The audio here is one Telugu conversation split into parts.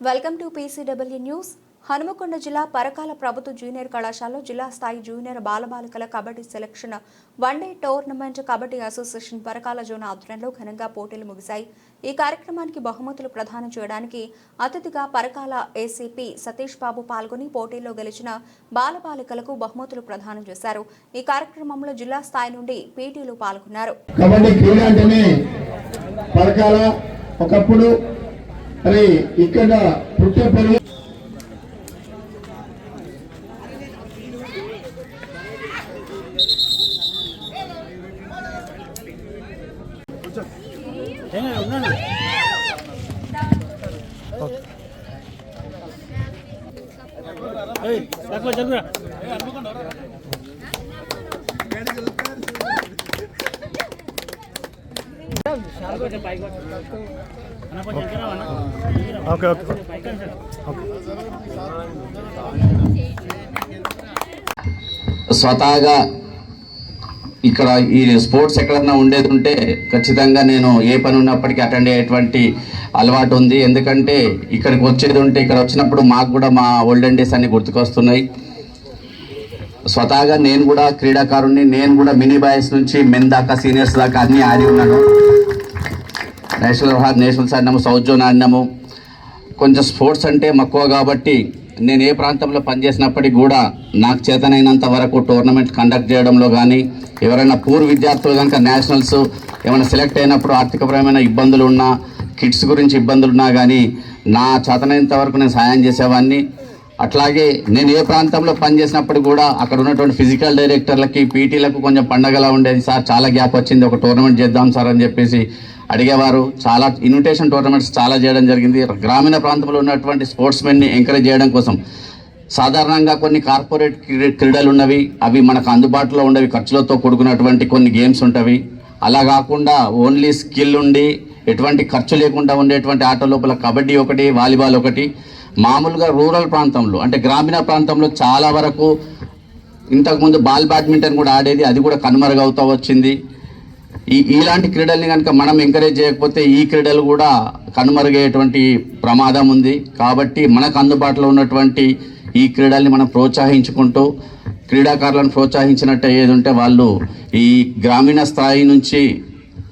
Welcome to PCW news. Hanumakonda జిల్లా పరకాల ప్రభుత్వ జూనియర్ కళాశాలలో జిల్లా స్థాయి junior బాలబాలికల kabaddi selection one day tournament kabaddi association Parakala zone ఆధ్వర్యంలో ఘనంగా పోటీలు ముగిశాయి. ఈ కార్యక్రమానికి బహుమతులు ప్రదానం చేయడానికి అతిథిగా పరకాల ఏసీపీ సతీష్ బాబు పాల్గొని పోటీల్లో గెలిచిన బాలబాలికలకు బహుమతులు ప్రదానం చేశారు. ఈ కార్యక్రమంలో జిల్లా స్థాయి నుండి పీటీలు పాల్గొన్నారు. కబడ్డీ క్రీడ అంటేనే పరకాల ఒకప్పుడు మరి ఇక్కడ పుట్టే పెరిగి తక్కువ జరుగురా. Okay okay. స్వతహాగా ఇక్కడ ఈ స్పోర్ట్స్ ఎక్కడన్నా ఉండేది ఉంటే ఖచ్చితంగా నేను ఏ పని ఉన్నప్పటికీ అటెండ్ అయ్యేటువంటి అలవాటు ఉంది. ఎందుకంటే ఇక్కడికి వచ్చేది ఉంటే ఇక్కడ వచ్చినప్పుడు మాకు కూడా మా ఓల్డెన్ డేస్ అన్ని గుర్తుకొస్తున్నాయి. స్వతహాగా నేను కూడా క్రీడాకారుణ్ణి నేను కూడా మినీ బాయ్స్ నుంచి మెన్ దాకా సీనియర్స్ దాకా అన్నీ ఆడి ఉన్నాను. నేషనల్ హార్ నేషనల్స్ ఆడినాము సౌత్ జోన్ ఆడినాము కొంచెం స్పోర్ట్స్ అంటే మక్కువ కాబట్టి నేను ఏ ప్రాంతంలో పనిచేసినప్పటికీ కూడా నాకు చేతనైనంత వరకు టోర్నమెంట్ కండక్ట్ చేయడంలో కానీ ఎవరైనా పూర్ విద్యార్థులు కనుక నేషనల్స్ ఏమైనా సెలెక్ట్ అయినప్పుడు ఆర్థికపరమైన ఇబ్బందులు ఉన్నా కిడ్స్ గురించి ఇబ్బందులు ఉన్నా కానీ నా చేతనైనంత వరకు నేను సాయం చేసేవాడిని అట్లాగే నేను ఏ ప్రాంతంలో పనిచేసినప్పుడు కూడా అక్కడ ఉన్నటువంటి ఫిజికల్ డైరెక్టర్లకి పీటీలకు కొంచెం పండగలా ఉండేది సార్. చాలా గ్యాప్ వచ్చింది. ఒక టోర్నమెంట్ చేద్దాం సార్ అని చెప్పేసి అడిగేవారు. చాలా ఇన్విటేషన్ టోర్నమెంట్స్ చాలా చేయడం జరిగింది. గ్రామీణ ప్రాంతంలో ఉన్నటువంటి స్పోర్ట్స్ మెన్ని ఎంకరేజ్ చేయడం కోసం. సాధారణంగా కొన్ని కార్పొరేట్ క్రీ- క్రీడలు ఉన్నవి. అవి మనకు అందుబాటులో ఉండవి. ఖర్చులతో కూడుకున్నటువంటి కొన్ని గేమ్స్ ఉంటవి. అలా కాకుండా ఓన్లీ స్కిల్ ఉండి ఎటువంటి ఖర్చు లేకుండా ఉండేటువంటి ఆట లోపల కబడ్డీ ఒకటి వాలీబాల్ ఒకటి. మామూలుగా రూరల్ ప్రాంతంలో అంటే గ్రామీణ ప్రాంతంలో చాలా వరకు ఇంతకుముందు బాల్ బ్యాడ్మింటన్ కూడా ఆడేది. అది కూడా కనుమరుగవుతూ వచ్చింది. ఈ ఇలాంటి క్రీడల్ని కనుక మనం ఎంకరేజ్ చేయకపోతే ఈ క్రీడలు కూడా కనుమరుగయ్యేటువంటి ప్రమాదం ఉంది. కాబట్టి మనకు అందుబాటులో ఉన్నటువంటి ఈ క్రీడల్ని మనం ప్రోత్సహించుకుంటూ క్రీడాకారులను ప్రోత్సహించినట్టు ఏది ఉంటే వాళ్ళు ఈ గ్రామీణ స్థాయి నుంచి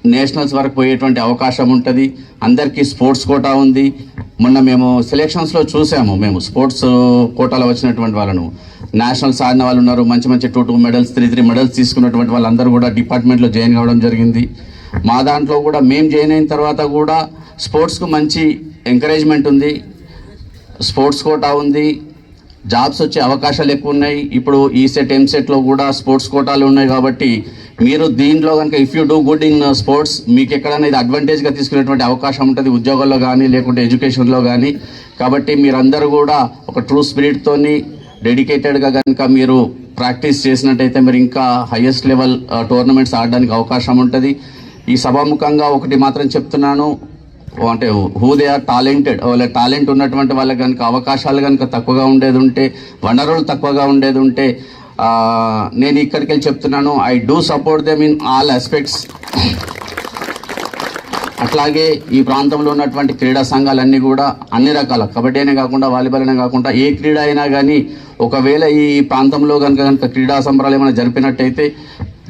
నేషనల్స్ వరకు పోయేటువంటి అవకాశం ఉంటుంది. అందరికీ స్పోర్ట్స్ కోటా ఉంది. మొన్న మేము సెలెక్షన్స్లో చూసాము. మేము స్పోర్ట్స్ కోటాలో వచ్చినటువంటి వాళ్ళను. నేషనల్స్ ఆడిన వాళ్ళు ఉన్నారు. మంచి మంచి two two medals three three medals తీసుకున్నటువంటి వాళ్ళందరూ కూడా డిపార్ట్మెంట్లో జాయిన్ కావడం జరిగింది. మా దాంట్లో కూడా మేము జాయిన్ అయిన తర్వాత కూడా స్పోర్ట్స్కు మంచి ఎంకరేజ్మెంట్ ఉంది. స్పోర్ట్స్ కోటా ఉంది. జాబ్స్ వచ్చే అవకాశాలు ఎక్కువ ఉన్నాయి. ఇప్పుడు ఈ సెట్ ఎం సెట్లో కూడా స్పోర్ట్స్ కోటాలు ఉన్నాయి కాబట్టి మీరు దీంట్లో కనుక if you do good in sports మీకు ఎక్కడైనా ఇది అడ్వాంటేజ్గా తీసుకునేటువంటి అవకాశం ఉంటుంది. ఉద్యోగాల్లో కానీ లేకుంటే ఎడ్యుకేషన్లో కానీ కాబట్టి మీరందరూ కూడా ఒక ట్రూ స్పిరిట్తోని డెడికేటెడ్గా కనుక మీరు ప్రాక్టీస్ చేసినట్టయితే మీరు ఇంకా హయ్యెస్ట్ లెవెల్ టోర్నమెంట్స్ ఆడడానికి అవకాశం ఉంటుంది. ఈ సభాముఖంగా ఒకటి మాత్రం చెప్తున్నాను. అంటే హూ దే ఆర్ టాలెంటెడ్ వాళ్ళ టాలెంట్ ఉన్నటువంటి వాళ్ళకి కనుక అవకాశాలు కనుక తక్కువగా ఉండేది ఉంటే వనరులు తక్కువగా ఉండేది ఉంటే నేను ఇక్కడికి వెళ్ళి చెప్తున్నాను. I do support them in all aspects అట్లాగే ఈ ప్రాంతంలో ఉన్నటువంటి క్రీడా సంఘాలన్నీ కూడా అన్ని రకాల కబడ్డీ అనే కాకుండా వాలీబాల్ అనే కాకుండా ఏ క్రీడ అయినా కానీ ఒకవేళ ఈ ప్రాంతంలో కనుక కనుక క్రీడా సంబరాలు ఏమైనా జరిపినట్టయితే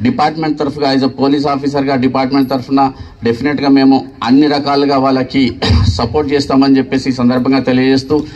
డిపార్ట్మెంట్ తరఫుగా యాజ్ అ పోలీస్ ఆఫీసర్గా డిపార్ట్మెంట్ తరఫున డెఫినెట్గా మేము అన్ని రకాలుగా వాళ్ళకి సపోర్ట్ చేస్తామని చెప్పేసి ఈ సందర్భంగా తెలియజేస్తూ